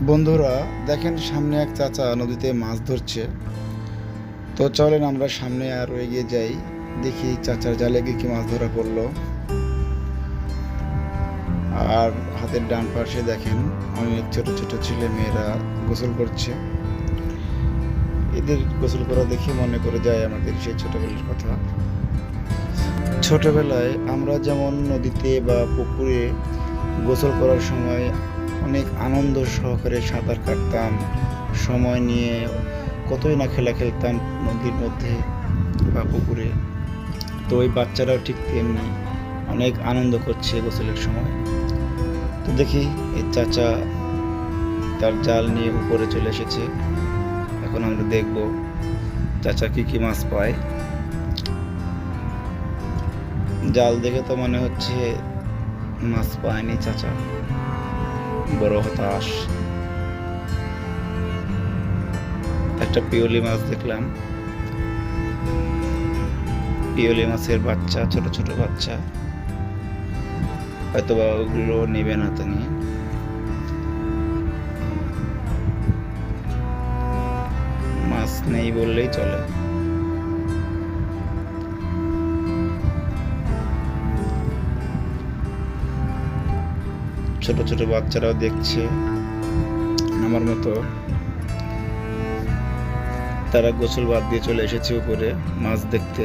বন্ধুরা, দেখেন সামনে এক চাচা নদীতে মাছ ধরছে। তো চলেন আমরা সামনে আরও এগিয়ে যাই। দেখি চাচার জালে গিয়ে কি মাছ ধরা পড়ল। আর হাতের ডান পাশে দেখেন অনেক ছোট ছোট ছেলে মেয়েরা গোসল করছে। এদের গোসল করা দেখে মনে করে যায় আমাদের সেই ছোটবেলার কথা। ছোটবেলায় আমরা যেমন নদীতে বা পুকুরে গোসল করার সময় অনেক আনন্দ সহকারে সাঁতার কাটতাম। সময় নিয়ে কতই না খেলা খেলতাম নদীর মধ্যে বা পুকুরে। তো ওই বাচ্চারাও ঠিক তেমনি অনেক আনন্দ করছে গোসলের সময়। তো দেখি এই চাচা তার জাল নিয়ে উপরে চলে এসেছে। এখন আমরা দেখব চাচা কি কি মাছ পায়। জাল দেখে তো মনে হচ্ছে মাছ পায়নি চাচা। বড় হতাশ। একটা পিওলি মাছ দেখলাম। পিওলি মাছের বাচ্চা, ছোট ছোট বাচ্চা। হয়তো বা ওগুলো নেবে না তিনি। মাছ নেই বললেই চলে। ছোট ছোট বাচ্চারাও দেখছে। আমার মতো তারা গোসল বাদ দিয়ে চলে এসেছে উপরে মাছ দেখতে।